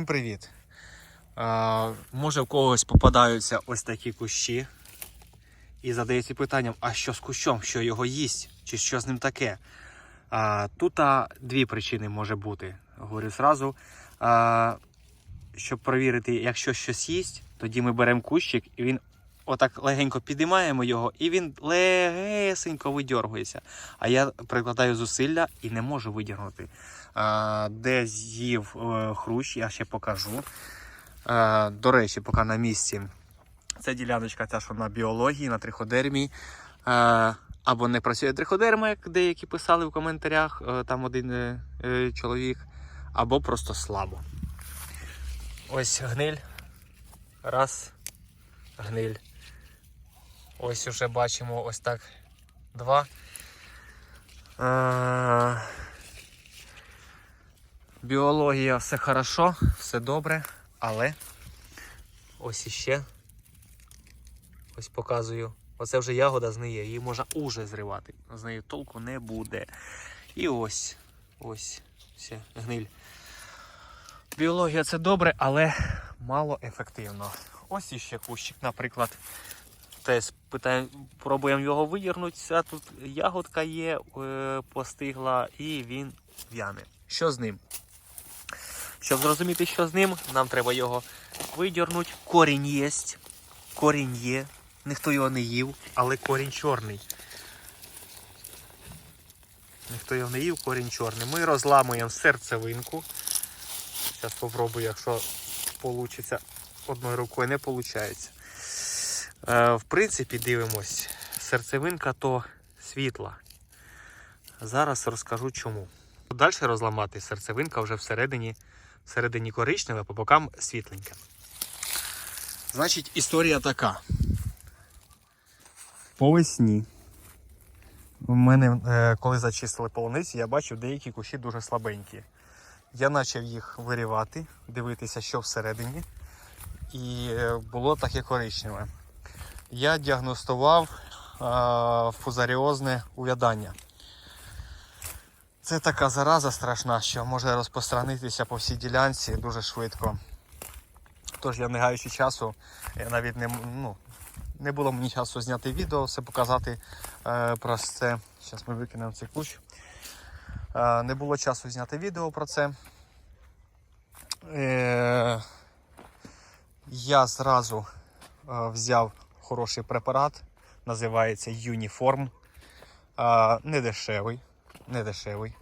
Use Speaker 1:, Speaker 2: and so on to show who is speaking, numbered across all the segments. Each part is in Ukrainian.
Speaker 1: Всім Привіт. А, може в когось попадаються ось такі кущі і задається питанням, а що з кущом, що його їсть, чи що з ним таке. А, тут а, дві причини може бути. Говорю зразу. А, щоб перевірити, якщо щось їсть, тоді ми беремо кущик і він отак легенько підіймаємо його, і він легесенько видьоргується. А я прикладаю зусилля і не можу видірнути. Де з'їв е, хрущ, я ще покажу. До речі, поки на місці. Це діляночка, ця, що на біології, на триходермії. Або не працює триходерма, як деякі писали в коментарях, е, там один е, чоловік, або просто слабо. Ось гниль. Раз. Гниль. Ось уже бачимо ось так. Два. Біологія все хорошо, все добре, але ось іще. Ось показую. Оце вже ягода зниє, її можна уже зривати. З нею толку не буде. І ось, ось, все, гниль. Біологія це добре, але мало ефективно. Ось іще кущик, наприклад. Теж питаємо, пробуємо його вивернути. Тут ягодка є, е, постигла, і він в'яне. Що з ним? Щоб зрозуміти, що з ним, нам треба його видірнути. Корінь є. Корінь є. Ніхто його не їв, але корінь чорний. Ніхто його не їв, корінь чорний. Ми розламуємо серцевинку. Зараз спробую, якщо вийде одною рукою, не виходить. Е, в принципі, дивимось, серцевинка то світла. Зараз розкажу чому. Далі розламати серцевинка вже всередині, всередині коричневе, по бокам світленьке. Значить, історія така. По весні. У мене, е, коли зачистили полуниці, я бачив деякі кущі дуже слабенькі. Я почав їх вирівати, дивитися, що всередині. І е, було таке коричневе. Я діагностував е, фузаріозне увядання. Це така зараза страшна, що може розпространитися по всій ділянці дуже швидко. Тож я не гаючи часу, я навіть не, ну, не було мені часу зняти відео, все показати е, про це. Зараз ми викинемо цей кущ. Е, не було часу зняти відео про це. Е, я зразу е, взяв хороший препарат, називається Юніформ. Не дешевий, не дешевий.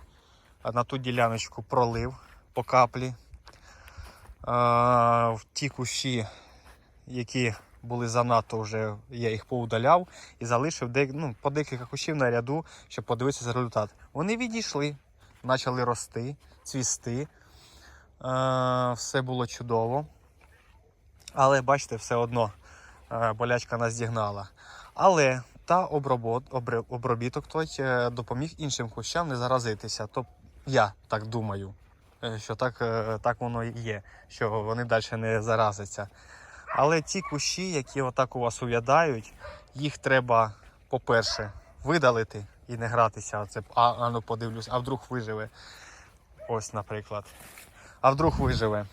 Speaker 1: На ту діляночку пролив по каплі. В ті кущі, які були занадто вже, я їх поудаляв і залишив ну, по декілька кущів на ряду, щоб подивитися за результат. Вони відійшли, почали рости, цвісти. Все було чудово. Але бачите, все одно болячка нас дігнала. Але та обробот, обробіток той е, допоміг іншим кущам не заразитися. Тобто я так думаю, е, що так, е, так воно і є, що вони далі не заразяться. Але ті кущі, які отак у вас увядають, їх треба, по-перше, видалити і не гратися. Це, а, а ну подивлюсь, а вдруг виживе. Ось, наприклад. А вдруг виживе.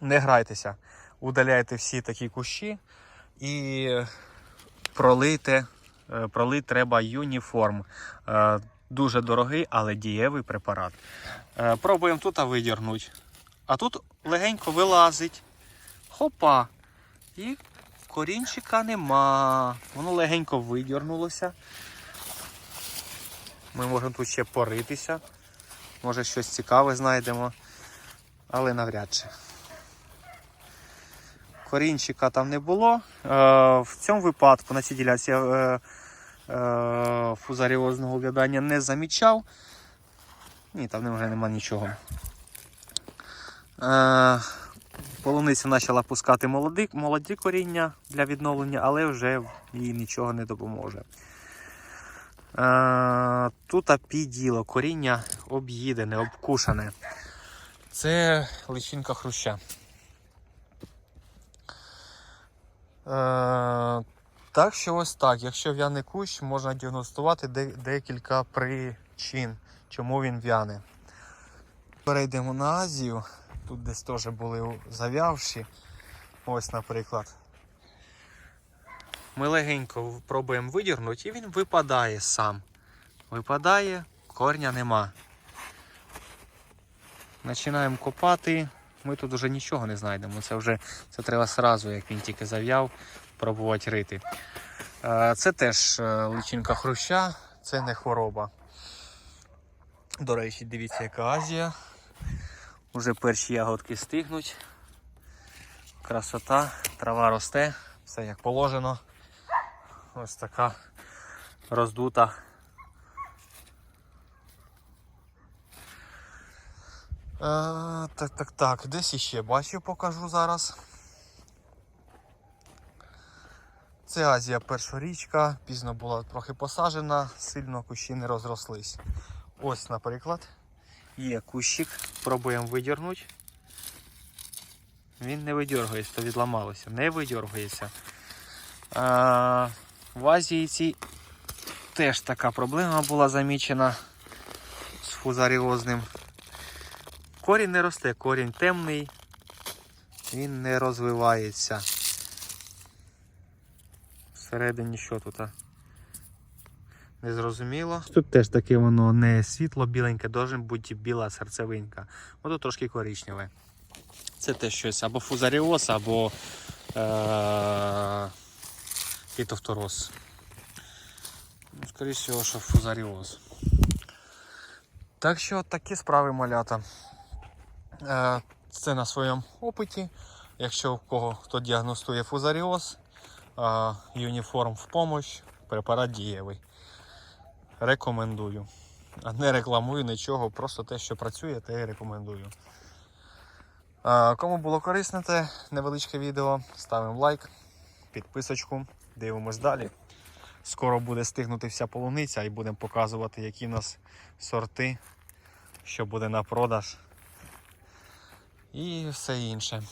Speaker 1: Не грайтеся. Удаляйте всі такі кущі і пролийте. е, Пролить треба юніформ. Е, Дуже дорогий, але дієвий препарат. Е, Пробуємо тут видірнути. А тут легенько вилазить. Хопа. І корінчика нема. Воно легенько видірнулося. Ми можемо тут ще поритися. Може щось цікаве знайдемо. Але навряд чи. Корінчика там не було. Е, в цьому випадку на цій ділянці я е, е, фузаріозного оглядання не замічав. Ні, там вже нема нічого. Полуниця почала пускати молоді, молоді коріння для відновлення, але вже їй нічого не допоможе. Тут піділо, коріння об'їдене, обкушане. Це личинка хруща. Е, так що ось так. Якщо в'яне кущ, можна діагностувати декілька причин, чому він в'яне. Перейдемо на Азію. Тут десь теж були зав'явші. Ось, наприклад. Ми легенько пробуємо видірнути і він випадає сам. Випадає, корня нема. Починаємо копати. Ми тут вже нічого не знайдемо. Це вже це треба сразу, як він тільки зав'яв, пробувати рити. Е, Це теж е, личинка хруща, це не хвороба. До речі, дивіться, яка Азія. Уже перші ягодки стигнуть. Красота, трава росте, все як положено. Ось така роздута. Е, так, так, так, десь іще бачу, покажу зараз. Це Азія першорічка, пізно була трохи посаджена, сильно кущі не розрослись. Ось, наприклад, є кущик, пробуємо видірнути. Він не видергується, то відламалося, не видергується. А, в Азії цій теж така проблема була замічена з фузаріозним. Корінь не росте, корінь темний, він не розвивається. Всередині що тут? Незрозуміло. Тут теж таке воно не світло біленьке, должен бути біла серцевинка. Ото трошки коричневе. Це теж щось або фузаріоз, або е-. Ну, Скоріше всього, що фузаріоз. Так що такі справи малята. Е, Це на своєму опиті. Якщо у кого хто діагностує фузаріоз, е, юніформ в помощь, препарат дієвий. Рекомендую. Не рекламую нічого, просто те, що працює, те і рекомендую. Е, Кому було корисне те невеличке відео, ставимо лайк, підписочку, дивимось далі. Скоро буде стигнути вся полуниця і будемо показувати, які в нас сорти, що буде на продаж і все інше.